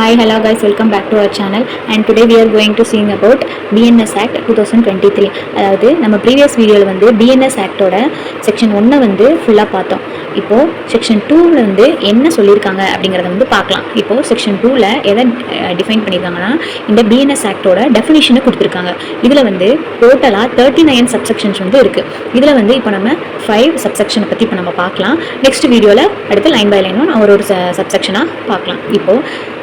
Hi, hello guys, welcome back to our channel. And today we are going to seeing about BNS Act 2023 அதாவது நம்ம previous வீடியோவில் வந்து BNS ஆக்டோட section ஒன்றை வந்து ஃபுல்லாக பார்த்தோம். இப்போது செக்ஷன் டூவில் வந்து என்ன சொல்லியிருக்காங்க அப்படிங்கிறத வந்து பார்க்கலாம். இப்போது செக்ஷன் டூவில் எதை டிஃபைன் பண்ணியிருக்காங்கன்னா இந்த பிஎன்எஸ் ஆக்டோட டெஃபினிஷனை கொடுத்துருக்காங்க. இதில் வந்து டோட்டலாக தேர்ட்டி நைன் சப்செக்ஷன்ஸ் வந்து இருக்குது இதில் வந்து இப்போ நம்ம ஃபைவ் சப்செக்ஷனை பற்றி இப்போ நம்ம பார்க்கலாம். நெக்ஸ்ட் வீடியோவில் அடுத்து லைன் பை லைனும் ஒரு ஒரு சப்செக்ஷனாக பார்க்கலாம். இப்போது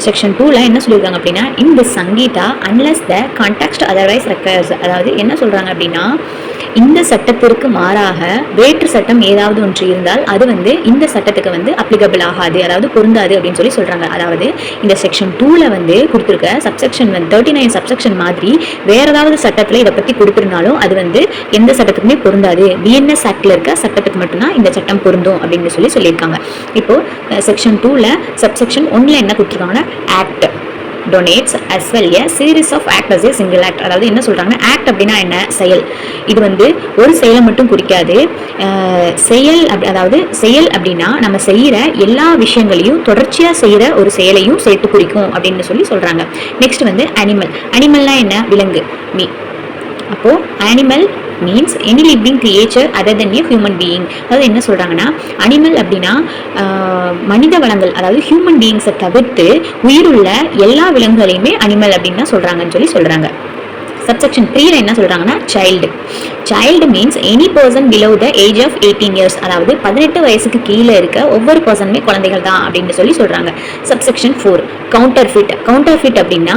செக்ஷன் டூவில் என்ன சொல்லியிருக்காங்க அப்படின்னா இந்த Sanhita unless the context otherwise requires அதாவது என்ன சொல்கிறாங்க அப்படின்னா இந்த சட்டத்திற்கு மாறாக வேற்று சட்டம் ஏதாவது ஒன்று இருந்தால் அது வந்து இந்த சட்டத்துக்கு வந்து அப்ளிகபிள் ஆகாது அதாவது பொருந்தாது அப்படின்னு சொல்லி சொல்கிறாங்க அதாவது இந்த செக்ஷன் டூவில் வந்து கொடுத்துருக்க சப்செக்ஷன் வந்து தேர்ட்டி நைன் சப்செக்ஷன் மாதிரி வேற ஏதாவது சட்டத்தில் இதை பற்றி கொடுத்துருந்தாலும் அது வந்து எந்த சட்டத்துக்குமே பொருந்தாது. பிஎன்எஸ் ஆக்டில் இருக்க சட்டத்துக்கு மட்டும்தான் இந்த சட்டம் பொருந்தும் அப்படின்னு சொல்லி சொல்லியிருக்காங்க. இப்போது செக்ஷன் டூவில் சப்செக்ஷன் ஒன்றில் என்ன கொடுத்துருக்காங்கன்னா act denotes as well a series of act as a single act அதாவது என்ன சொல்கிறாங்கன்னா ஆக்ட் அப்படின்னா என்ன? செயல். இது வந்து ஒரு செயலை மட்டும் குறிக்காது. செயல் அப் அதாவது செயல் அப்படின்னா நம்ம செய்கிற எல்லா விஷயங்களையும் தொடர்ச்சியாக செய்கிற ஒரு செயலையும் சேர்த்து குறிக்கும் அப்படின்னு சொல்லி சொல்கிறாங்க நெக்ஸ்ட் வந்து அனிமல் அனிமல்னால் என்ன? விலங்கு. மீ. அப்போது animal means any living creature other than a human being அதாவது என்ன சொல்கிறாங்கன்னா அனிமல் அப்படின்னா மனித வளங்கள் அதாவது ஹியூமன் பீயிங்ஸை தவிர்த்து உயிருள்ள எல்லா விலங்குகளையுமே அனிமல் அப்படின்னு சொல்கிறாங்கன்னு சொல்லி சொல்கிறாங்க சப்செக்ஷன் த்ரீல என்ன சொல்கிறாங்கன்னா child child means any person below the age of eighteen years அதாவது பதினெட்டு வயசுக்கு கீழே இருக்க ஒவ்வொரு பர்சனுமே குழந்தைகள் தான் அப்படின்னு சொல்லி சொல்கிறாங்க subsection four counterfeit counterfeit அப்படின்னா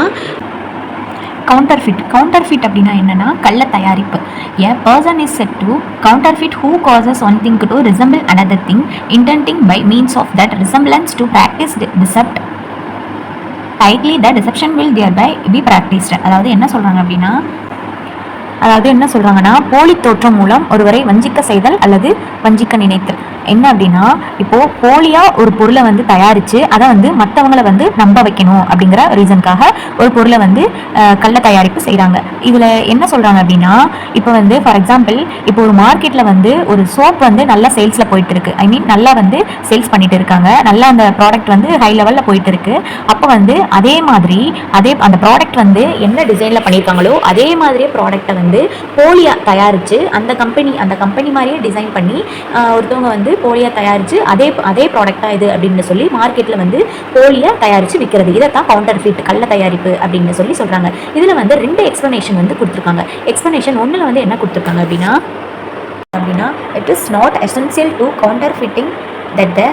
கவுண்டர்ஃபிட் கவுண்டர்ஃபிட் அப்படின்னா என்னன்னா கள்ள தயாரிப்பு. A person is said to counterfeit who causes one thing to resemble another thing intending by means of that resemblance to practise deception tightly the deception will thereby be practised அதாவது என்ன சொல்கிறாங்க அப்படின்னா அதாவது என்ன சொல்கிறாங்கன்னா போலி தோற்றம் மூலம் ஒருவரை வஞ்சிக்க செய்தல் அல்லது வஞ்சிக்க நினைத்தல். என்ன அப்படின்னா இப்போது போலியாக ஒரு பொருளை வந்து தயாரித்து அதை வந்து மற்றவங்களை வந்து நம்ப வைக்கணும் அப்படிங்கிற ரீசனுக்காக ஒரு பொருளை வந்து கள்ள தயாரிப்பு செய்கிறாங்க இதில் என்ன சொல்கிறாங்க அப்படின்னா இப்போ வந்து ஃபார் எக்ஸாம்பிள் இப்போ ஒரு மார்க்கெட்டில் வந்து ஒரு சோப் வந்து நல்லா சேல்ஸில் போயிட்டு இருக்கு. ஐ மீன் நல்லா வந்து சேல்ஸ் பண்ணிட்டு இருக்காங்க. நல்லா அந்த ப்ராடக்ட் வந்து ஹை லெவலில் போயிட்டு இருக்கு. அப்போ வந்து அதே மாதிரி அதே அந்த ப்ராடக்ட் வந்து என்ன டிசைனில் பண்ணியிருக்காங்களோ அதே மாதிரியே ப்ராடக்ட்டை வந்து போலியாக தயாரித்து அந்த கம்பெனி அந்த கம்பெனி மாதிரியே டிசைன் பண்ணி ஒருத்தவங்க வந்து போலியாக தயாரித்து அதே அதே ப்ராடக்டாக இது அப்படின்னு சொல்லி மார்க்கெட்டில் வந்து போலியாக தயாரித்து விற்கிறது இதைத்தான் கவுண்டர் ஃபிட் கள்ள தயாரிப்பு அப்படின்னு சொல்லி சொல்கிறாங்க இதில் வந்து ரெண்டு எக்ஸ்ப்ளனேஷன் வந்து கொடுத்துருக்காங்க. எக்ஸ்ப்ளனேஷன் ஒன்றில் வந்து என்ன கொடுத்துருக்காங்க அப்படின்னா அப்படின்னா it is not essential to counterfeiting that the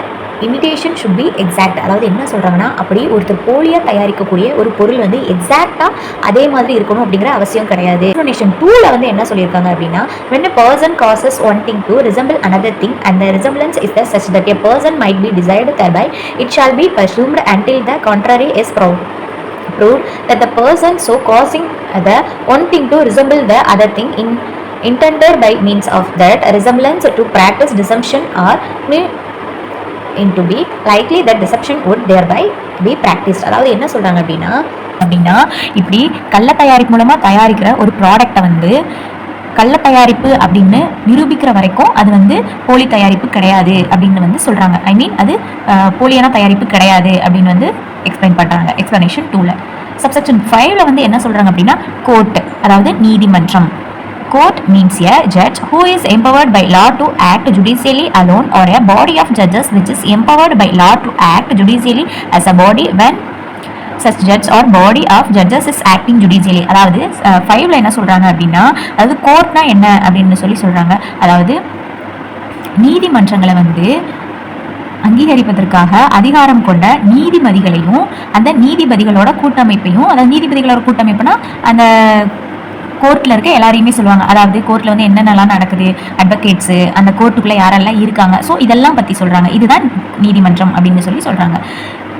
imitation should be exact அதாவது என்ன சொல்கிறாங்கன்னா அப்படி ஒருத்தர் போலியாக தயாரிக்கக்கூடிய ஒரு பொருள் வந்து எக்ஸாக்டாக அதே மாதிரி இருக்கணும் அப்படிங்கிற அவசியம் கிடையாது எக்ஸ்ப்ளனேஷன் டூவில் வந்து என்ன சொல்லியிருக்காங்க அப்படின்னா when a person causes one thing to resemble another thing and the resemblance is the such that a person might be deceived thereby it shall be presumed until the contrary is ப்ரௌ prove that the person so causing the one thing to resemble the other thing in intended by means of that resemblance to practice deception or may be likely that that deception thereby be practise அதாவது என்ன சொல்கிறாங்க அப்படின்னா அப்படின்னா இப்படி கள்ள தயாரிப்பு மூலமாக தயாரிக்கிற ஒரு ப்ராடக்டை வந்து கள்ள தயாரிப்பு அப்படின்னு நிரூபிக்கிற வரைக்கும் அது வந்து போலி தயாரிப்பு கிடையாது அப்படின்னு வந்து சொல்கிறாங்க ஐ மீன் அது போலியான தயாரிப்பு கிடையாது அப்படின்னு வந்து எக்ஸ்பிளைன் பண்ணுறாங்க எக்ஸ்பிளனேஷன் டூவில் சப்செக்ஷன் ஃபைவ்ல வந்து என்ன சொல்கிறாங்க அப்படின்னா கோர்ட் அதாவது நீதிமன்றம். Court means a judge who is empowered by law to act judicially alone or a body of judges which is empowered by law to act judicially as a body when such judge or body of judges is acting judicially அதாவது ஃபைவ்ல என்ன சொல்கிறாங்க அப்படின்னா அதாவது கோர்ட்னா என்ன அப்படின்னு சொல்லி சொல்கிறாங்க அதாவது நீதிமன்றங்களை வந்து அங்கீகரிப்பதற்காக அதிகாரம் கொண்ட நீதிபதிகளையும் அந்த நீதிபதிகளோட கூட்டமைப்பையும் அதாவது நீதிபதிகளோட கூட்டமைப்புனா அந்த கோர்ட்டில் இருக்க எல்லாரையுமே சொல்லுவாங்க. அதாவது கோர்ட்டில் வந்து என்னென்னலாம் நடக்குது அட்வொகேட்ஸு அந்த கோர்ட்டுக்குள்ளே யாரெல்லாம் இருக்காங்க. ஸோ இதெல்லாம் பற்றி சொல்கிறாங்க இதுதான் நீதிமன்றம் அப்படின்னு சொல்லி சொல்கிறாங்க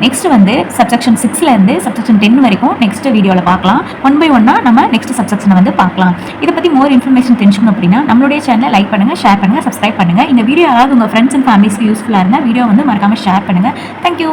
நெக்ஸ்ட் வந்து சப்செக்ஷன் சிக்ஸ்லேருந்து சப்செக்ஷன் டென் வரைக்கும் நெக்ஸ்ட் வீடியோவில் பார்க்கலாம். ஒன் பை ஒன்னாக நம்ம நெக்ஸ்ட் சப்செக்ஷனை வந்து பார்க்கலாம். இதை பற்றி மோர் இன்ஃபர்மேஷன் தெரிஞ்சுக்கணும் அப்படின்னா நம்மளுடைய சேனலை லைக் பண்ணுங்கள் ஷேர் பண்ணுங்கள் சப்ஸ்கிரைப் பண்ணுங்கள் இந்த வீடியோ யாராவது உங்கள் ஃப்ரெண்ட்ஸ் அண்ட் ஃபேமிலிஸ்க்கு யூஸ்ஃபுல்லாக இருந்தால் வீடியோ வந்து மறக்காமல் ஷேர் பண்ணுங்கள் தேங்க்யூ